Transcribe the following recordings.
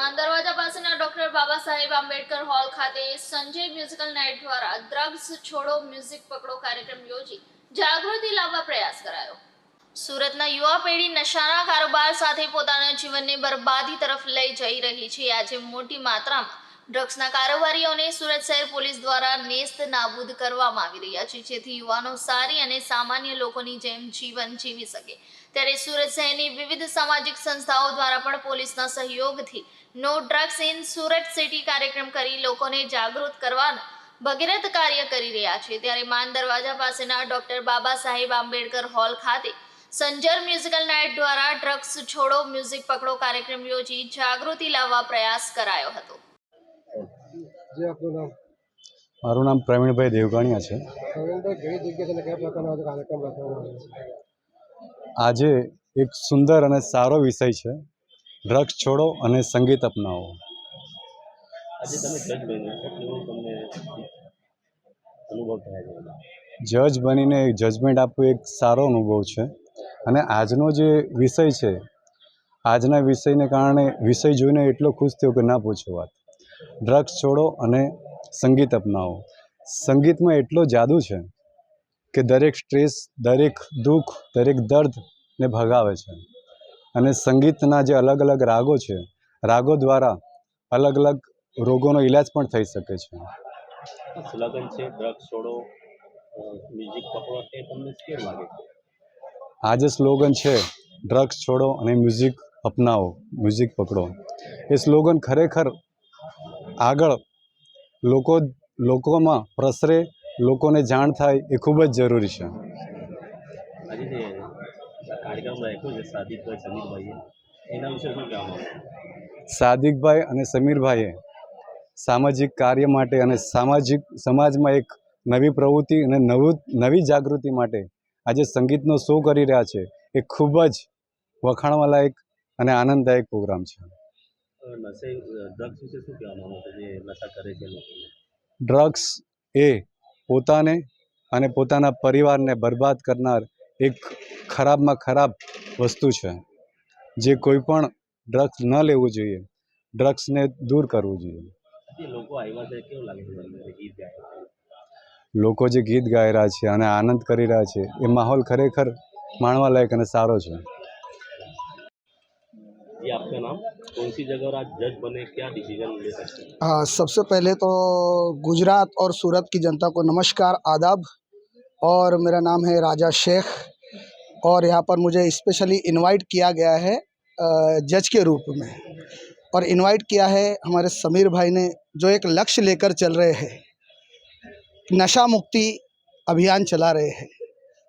માન દરવાજા પાસેના ડોક્ટર બાબા સાહેબ આંબેડકર હોલ ખાતે સંજય મ્યુઝિકલ નાઇટ દ્વારા ડ્રગ્સ છોડો મ્યુઝિક પકડો કાર્યક્રમ યોજી જાગૃતિ લાવવા પ્રયાસ કરાયો. સુરતના યુવા પેઢી નશાના કારોબાર સાથે પોતાના જીવનને બરબાદી તરફ લઈ જઈ રહી છે. આજે મોટી માત્રામાં ડ્રગ્સના કારોબારીઓને સુરત શહેર પોલીસ દ્વારા નેસ્ત નાબૂદ કરવામાં આવી રહ્યા છે. જેથી યુવાનો સારી અને સામાન્ય લોકોની જેમ જીવન જીવી શકે. ત્યારે સુરત શહેરની વિવિધ સામાજિક સંસ્થાઓ દ્વારા પણ પોલીસના સહયોગથી no drugs in Surat city કાર્યક્રમ કરી લોકોને જાગૃત કરવાનું ભગીરથ કાર્ય કરી રહ્યા છે. ત્યારે માન દરવાજા પાસેના ડોક્ટર બાબા સાહેબ આંબેડકર હોલ ખાતે સંજર મ્યુઝિકલ નાઇટ દ્વારા ડ્રગ્સ છોડો મ્યુઝિક પકડો કાર્યક્રમ યોજી જાગૃતિ લાવવા પ્રયાસ કરાયો હતો. જે આપનું નામ? મારું નામ પ્રવીણભાઈ દેવગાણિયા છે. પ્રવીણભાઈ ઘણી જગ્યાએ કયા પ્રકારનો આજે કાર્યક્રમ રાખવામાં આવ્યો છે? આજે એક સુંદર અને સારો વિષય છે. ડ્રગ્સ છોડો અને સંગીત અપનાવો. જજ બનીને એક જજમેન્ટ આપવું એક સારો અનુભવ છે. અને આજનો જે વિષય છે આજના વિષયને કારણે વિષય જોઈને એટલો ખુશ થયો કે ના પૂછો વાત. ડ્રગ્સ છોડો અને સંગીત અપનાવો. સંગીતમાં એટલો જાદુ છે કે દરેક સ્ટ્રેસ દરેક દુઃખ દરેક દર્દને ભગાવે છે. અને સંગીતના જે અલગ અલગ રાગો છે રાગો દ્વારા અલગ અલગ રોગોનો ઈલાજ પણ થઈ શકે છે. સ્લોગન છે ડ્રગ્સ છોડો મ્યુઝિક પકડો એ તમને કેવું લાગે? છે આ જે સ્લોગન છે ડ્રગ્સ છોડો અને મ્યુઝિક અપનાવો મ્યુઝિક પકડો. એ સ્લોગન ખરેખર આગળ લોકો લોકોમાં પ્રસરે લોકોને જાણ થાય એ ખૂબ જ જરૂરી છે. સાદિકભાઈ અને સમીરભાઈએ સામાજિક કાર્ય માટે અને સામાજિક સમાજમાં એક નવી પ્રવૃત્તિ અને નવું નવી જાગૃતિ માટે આજે સંગીતનો શો કરી રહ્યા છે. એ ખૂબ જ વખાણવા લાયક અને આનંદદાયક પ્રોગ્રામ છે. નશે ડ્રગ્સ વિશે શું કહેવા માંગો છો? જે નશા કરે છે ડ્રગ્સ એ પોતાને અને પોતાના પરિવારને બરબાદ કરનાર એક ખરાબમાં ખરાબ વસ્તુ છે. જે કોઈ પણ ડ્રગ્સ ન લેવું જોઈએ. ડ્રગ્સને દૂર કરવું જોઈએ. લોકો આવ્યા છે કેવું લાગે છે ગીત લોકો જે ગીત ગાઈ રહ્યા છે અને આનંદ કરી રહ્યા છે એ માહોલ ખરેખર માણવા લાયક અને સારો છે. कौन जगह और आज जज बने, क्या डिसीज़न ले सकते हैं? हाँ सबसे पहले तो गुजरात और सूरत की जनता को नमस्कार, आदाब। और मेरा नाम है राजा शेख। और यहाँ पर मुझे स्पेशली इनवाइट किया गया है जज के रूप में। और इनवाइट किया है हमारे समीर भाई ने, जो एक लक्ष्य लेकर चल रहे हैं। नशा मुक्ति अभियान चला रहे हैं।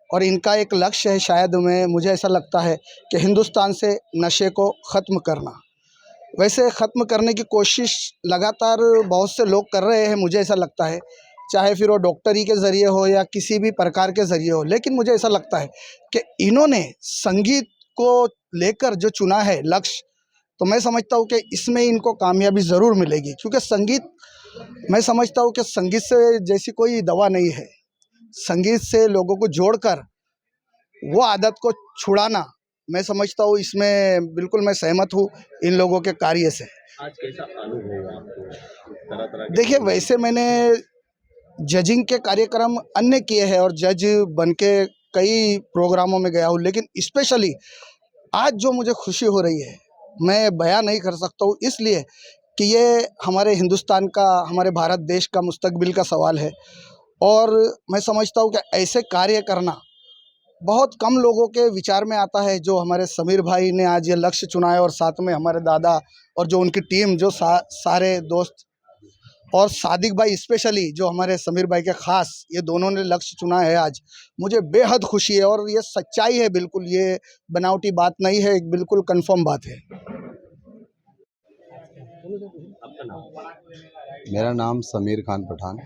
और इनका एक लक्ष्य है शायद में, मुझे ऐसा लगता है कि हिंदुस्तान से नशे को ख़त्म करना। वैसे ख़त्म करने की कोशिश लगातार बहुत से लोग कर रहे हैं, मुझे ऐसा लगता है। चाहे फिर वो डॉक्टरी के ज़रिए हो या किसी भी प्रकार के ज़रिए हो, लेकिन मुझे ऐसा लगता है कि इन्होंने संगीत को लेकर जो चुना है लक्ष्य तो मैं समझता हूँ कि इसमें इनको कामयाबी ज़रूर मिलेगी, क्योंकि संगीत, मैं समझता हूँ कि संगीत से जैसी कोई दवा नहीं है। संगीत से लोगों को जोड़कर वो आदत को छुड़ाना मैं समझता हूँ इसमें बिल्कुल मैं सहमत हूँ इन लोगों के कार्य से। देखिए वैसे मैंने जजिंग के कार्यक्रम अन्य किए हैं और जज बन के कई प्रोग्रामों में गया हूँ लेकिन स्पेशली आज जो मुझे खुशी हो रही है मैं बयां नहीं कर सकता हूँ इसलिए कि ये हमारे हिंदुस्तान का हमारे भारत देश का मुस्तकबिल का सवाल है। और मैं समझता हूँ कि ऐसे कार्य करना बहुत कम लोगों के विचार में आता है जो हमारे समीर भाई ने आज ये लक्ष्य चुना है और साथ में हमारे दादा और जो उनकी टीम जो सा, सारे दोस्त और सादिक भाई स्पेशली जो हमारे समीर भाई के खास ये दोनों ने लक्ष्य चुना है आज। मुझे बेहद खुशी है और ये सच्चाई है बिल्कुल ये बनावटी बात नहीं है एक बिल्कुल कंफर्म बात है। मेरा नाम समीर खान पठान।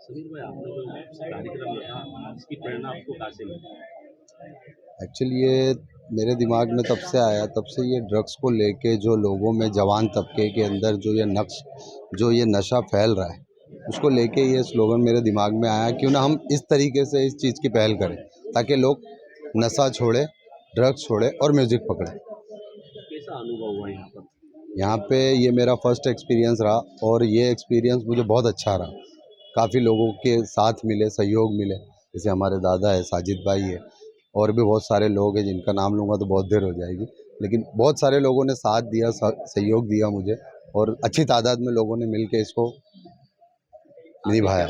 सुनील भाई आपने जो कार्यक्रम रखा इसकी प्रेरणा आपको कहाँ से मिली? एक्चुअली ये मेरे दिमाग में तब से आया तब से ये ड्रग्स को लेके जो लोगों में जवान तबके के अंदर जो ये नक्श जो ये नशा फैल रहा है उसको लेके ये स्लोगन मेरे दिमाग में आया क्यों ना हम इस तरीके से इस चीज़ की पहल करें ताकि लोग नशा छोड़े ड्रग्स छोड़े और म्यूज़िक पकड़े। कैसा अनुभव हुआ यहाँ पर? यहाँ पे ये मेरा फ़र्स्ट एक्सपीरियंस रहा और ये एक्सपीरियंस मुझे बहुत अच्छा रहा। काफ़ी लोगों के साथ मिले सहयोग मिले। जैसे हमारे दादा है साजिद भाई है और भी बहुत सारे लोग हैं जिनका नाम लूँगा तो बहुत देर हो जाएगी। लेकिन बहुत सारे लोगों ने साथ दिया सहयोग दिया मुझे और अच्छी तादाद में लोगों ने मिल इसको निभाया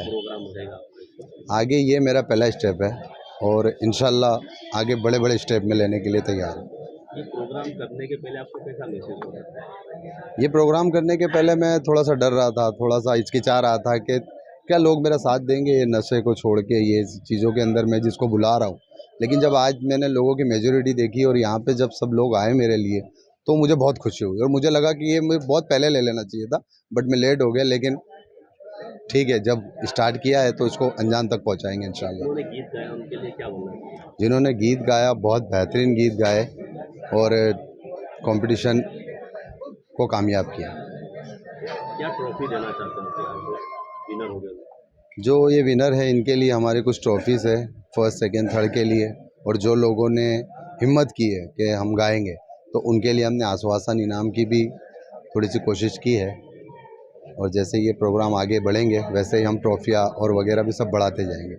आगे ये मेरा पहला स्टेप है और इनशाला आगे बड़े बड़े स्टेप में लेने के लिए तैयार हूँ। ये प्रोग्राम करने के पहले आपको कैसा महसूस हो रहा था ये प्रोग्राम करने के पहले मैं थोड़ा सा डर रहा था थोड़ा सा हिचकिचा रहा था कि क्या लोग मेरा साथ देंगे ये नशे को छोड़ के ये चीज़ों के अंदर मैं जिसको बुला रहा हूँ। लेकिन जब आज मैंने लोगों की मेजोरिटी देखी और यहाँ पे जब सब लोग आए मेरे लिए तो मुझे बहुत खुशी हुई और मुझे लगा कि ये मुझे बहुत पहले ले लेना चाहिए था बट मैं लेट हो गया लेकिन ठीक है जब स्टार्ट किया है तो इसको अंजाम तक पहुँचाएँगे इन उन्होंने गीत गाया उनके लिए क्या जिन्होंने गीत गाया बहुत बेहतरीन गीत गाए और कंपटीशन को कामयाब किया। क्या ट्रॉफी देना चाहते हैं? विनर हो गए जो ये विनर है, इनके लिए हमारे कुछ ट्रॉफीज़ है फ़र्स्ट सेकेंड थर्ड के लिए। और जो लोगों ने हिम्मत की है कि हम गाएँगे तो उनके लिए हमने आश्वासन, इनाम की भी थोड़ी सी कोशिश की है। और जैसे ये प्रोग्राम आगे बढ़ेंगे, वैसे ही हम ट्रॉफियाँ और वगैरह भी सब बढ़ाते जाएँगे।